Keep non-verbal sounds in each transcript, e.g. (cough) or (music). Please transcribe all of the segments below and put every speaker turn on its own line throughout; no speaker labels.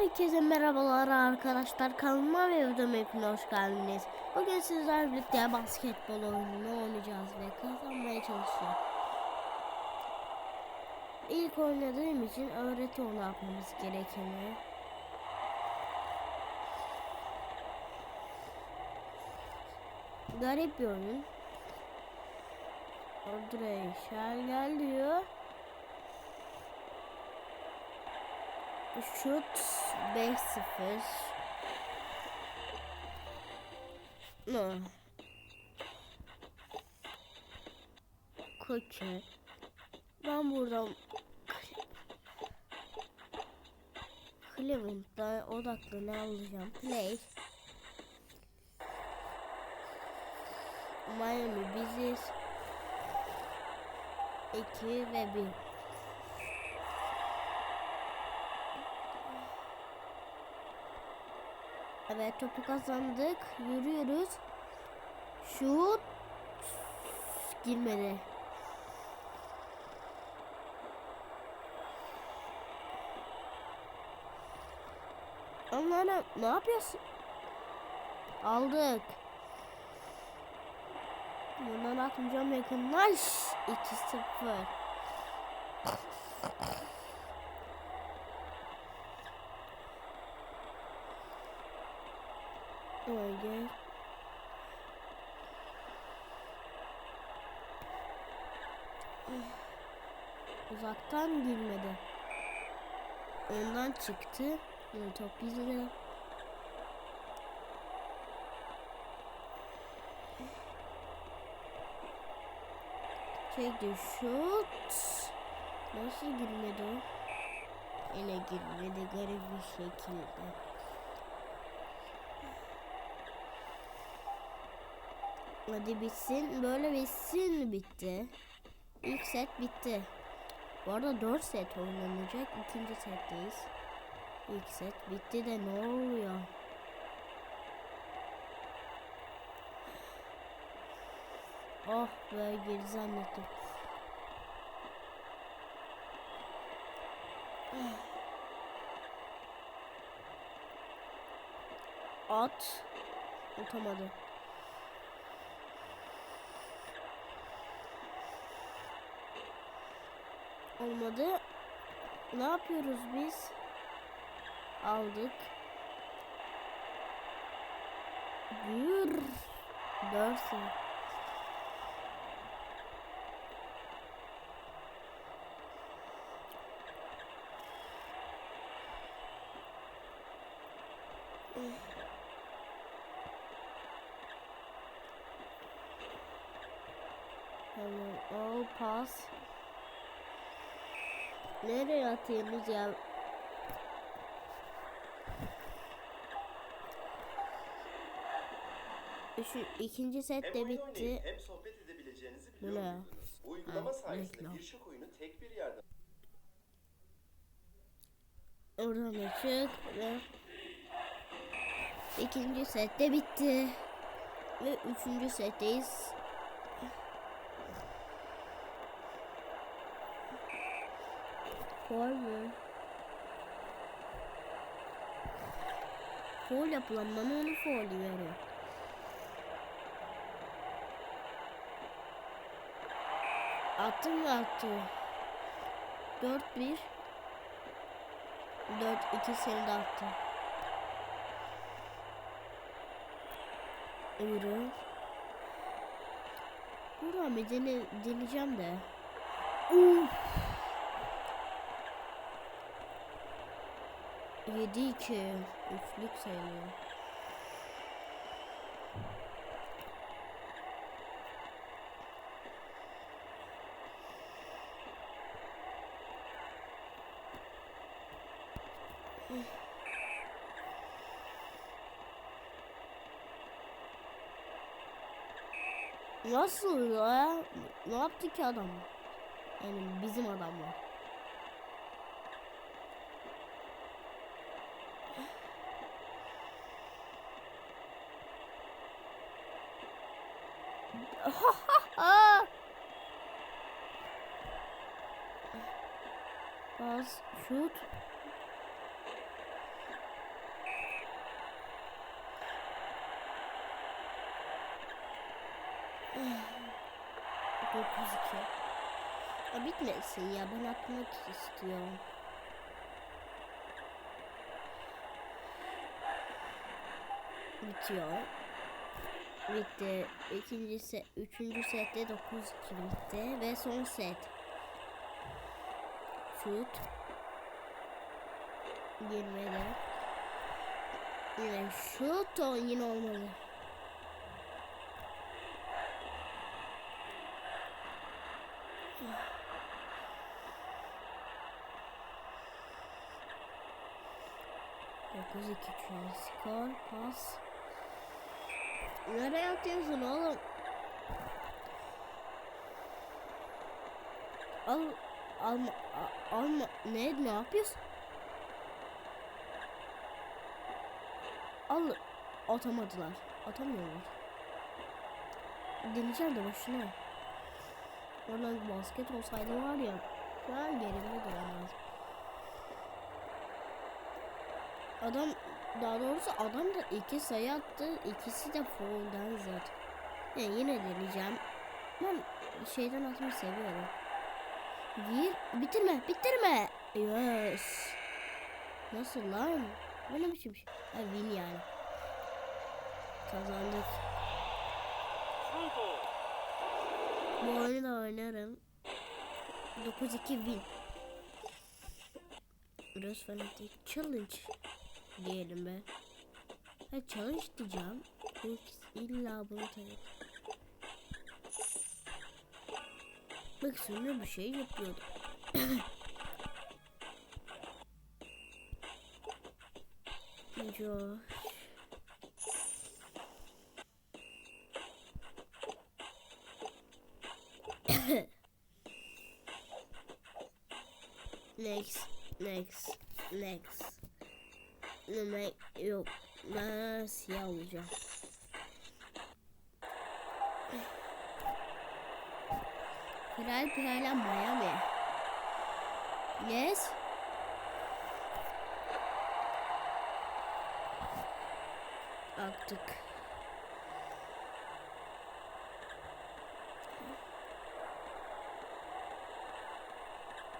Herkese merhabalar arkadaşlar. Kanalıma ve videoma hepiniz hoş geldiniz. Bugün sizlerle birlikte basketbol oyununu oynayacağız ve kazanmaya çalışacağız. İlk oynadığım için öğreti onu yapmamız gerekeni. Garip bir oyun. Oraya şel gel diyor. Şut 5-0. No. Koçu. Ben buradan Cleveland'da odaklı ne alacağım? Play. Miami biziz. 2 ve 1. Evet topu kazandık. Yürüyoruz. Şut girmedi. Allah'ım ne yapıyorsun? Aldık. Buradan atmayacağım yakınlar. 2-0. Öyle. Uzaktan girmedi. Ondan çıktı. Yine top bizde. Çekti şut. Nasıl girmedi o? Yine girmedi garip bir şekilde. Hadi bitsin. Böyle bitsin bitti. İlk set bitti. Bu arada 4 set oynanacak. İkinci setteyiz. İlk set bitti de ne oluyor? Oh be geri zannettim. At. Atamadı. Olmadı. Ne yapıyoruz biz? Aldık. Yürü. Dörse. Hemen al pas. Nereye ya? Şu ikinci set de bitti.
hem sohbet edebileceğinizi
ne?
biliyorum. Bu uygulama
Ha,
sayesinde birçok oyunu tek bir yerde
Oradan da çık ve ikinci set de bitti. Ve üçüncü setteyiz. Foul mü? Foul yapılan bana onu foul veriyor. Attım ve attı. 4-1 4 2 seni de attı. Euro. Buradan bir dene, deneyeceğim de. Uf. 7 2 üçlük sayılıyor. Nasıl ya? Ne yaptı ki adam? Yani bizim adamlar. Bas, şut. Dokuz iki. E, ya ben atmak istiyorum. Bitiyor. Bitti. İkincisi, üçüncü sette 9-2 bitti ve son set. Şut. Girmedi. Yine şut o yine olmadı. Dokuz iki skor pas. Nereye atıyorsun oğlum? Al alma a- alma ne ne yapıyorsun? Al atamadılar. Atamıyorlar. Deneyeceğim de boşuna. Oradan basket olsaydı var ya. An gerimde duramaz. Adam daha doğrusu adam da iki sayı attı. ikisi de foul'dan zaten. Yani yine deneyeceğim. Ben şeyden atmayı seviyorum. Gir. Bitirme. Bitirme. Yes. Nasıl lan? Bu ne biçim şey? Ha, win yani. Kazandık. Bu oyunu da oynarım. 9-2 win. Rose Fanatic Challenge diyelim be. Ha challenge diyeceğim. İlla bunu tabii. Bak sonra bir şey yapıyordu. (coughs) Josh. (coughs) next, next, next. Ne yok. Ben siyah Kral Prala Miami. Yes. Attık.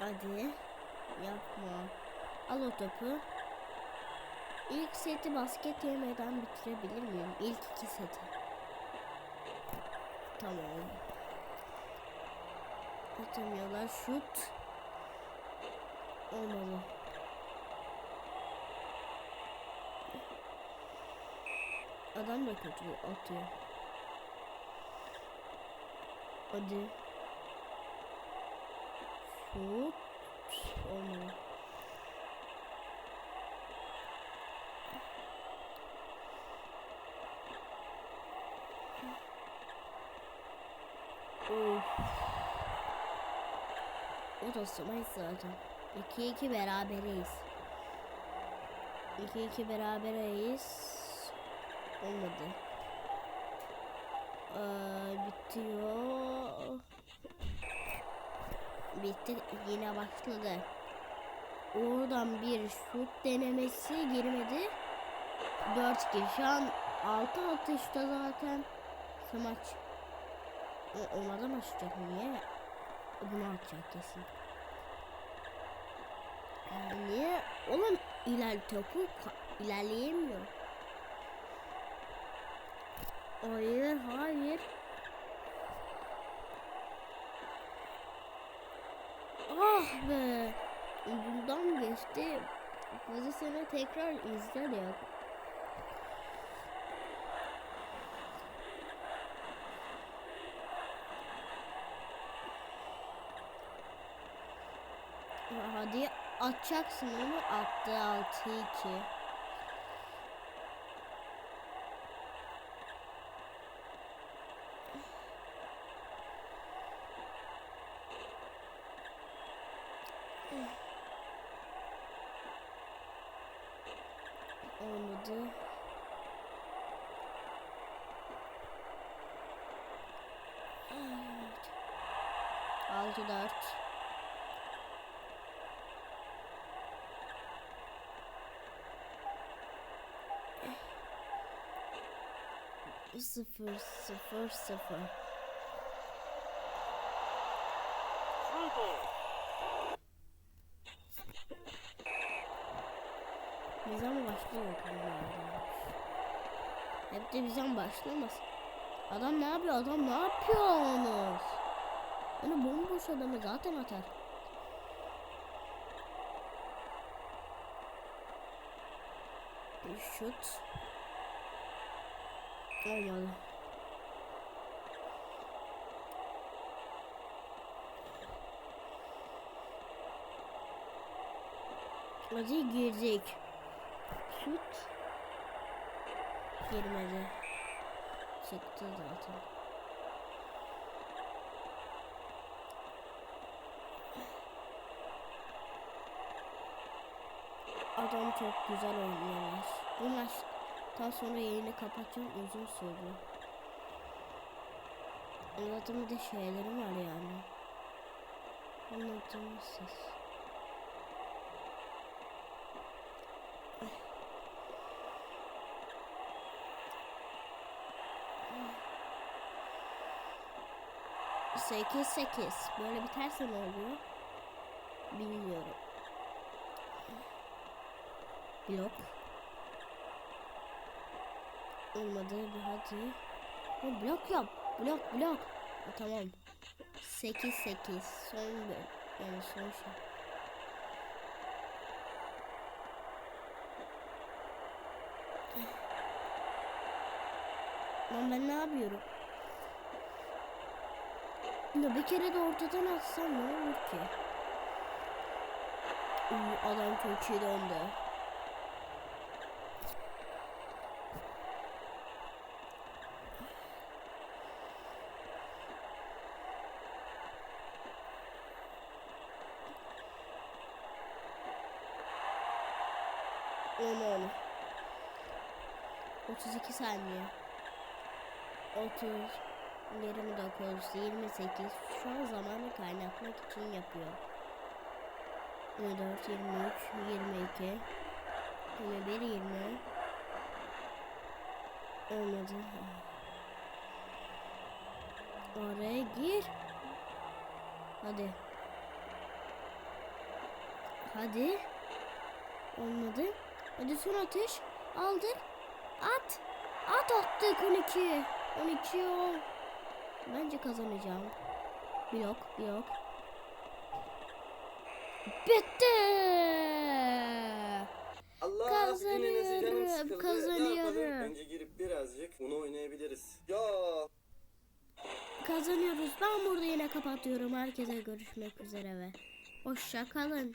Hadi. Yapma. Al o topu. İlk seti basket yemeden bitirebilir miyim? İlk iki seti. Tamam. Atamıyorlar. Şut. Olmalı. Adam da kötü atıyor. Hadi. Şut. Olmalı. Of. Sığmayız zaten. 2-2 berabereyiz. 2-2 berabereyiz. Olmadı. Ee, bitiyor. Bitti. Yine başladı. Oradan bir şut denemesi girmedi. 4-2. Şu an 6 atışta zaten smaç. O onlardan başlayacak niye? Bunu atacak kesin. Niye? Oğlum iler topu ilerleyemiyor. Hayır, hayır. Ah be. Bundan geçti. Pozisyonu tekrar izler ya. Hadi atacaksın onu attı 6-2. Olmadı. Evet. Altı dört. Sıfır sıfır sıfır. Bizden başlıyor bunlar. Hep de bizden başlamaz. Adam ne yapıyor? Adam ne yapıyorsunuz? Onu bomboş adamı zaten atar. Bir şut. Olmadı. Hadi girdik. Şut. Girmedi. Çıktı zaten. Adam çok güzel oynuyorlar. Bu maçtan sonra yayını kapatacağım uzun sürdü. Bir de şeyleri var yani. Anladınız siz. Sekiz sekiz. Böyle biterse ne oluyor? Bilmiyorum. Blok. Olmadı bir hadi. Ha, blok yap. Blok blok. Ha, tamam. 8 8 son bir yani son şey. Lan ben ne yapıyorum? Ya bir kere de ortadan atsam ne olur ki? Uy, adam çok iyi döndü. 32 saniye. 30 29 28 şu an zamanı kaynatmak için yapıyor. 24 23 22 21 20 Olmadı. Oraya gir. Hadi. Hadi. Olmadı. Hadi son atış. Aldık. At. At attık 12. 12 o. Bence kazanacağım. Blok, blok. Bitti.
Allah
Kazanıyorum,
canım sıkıldı. Ne
kazanıyorum.
yapalım? Önce girip birazcık bunu oynayabiliriz. Ya
Kazanıyoruz. Ben burada yine kapatıyorum. Herkese görüşmek üzere ve hoşça kalın.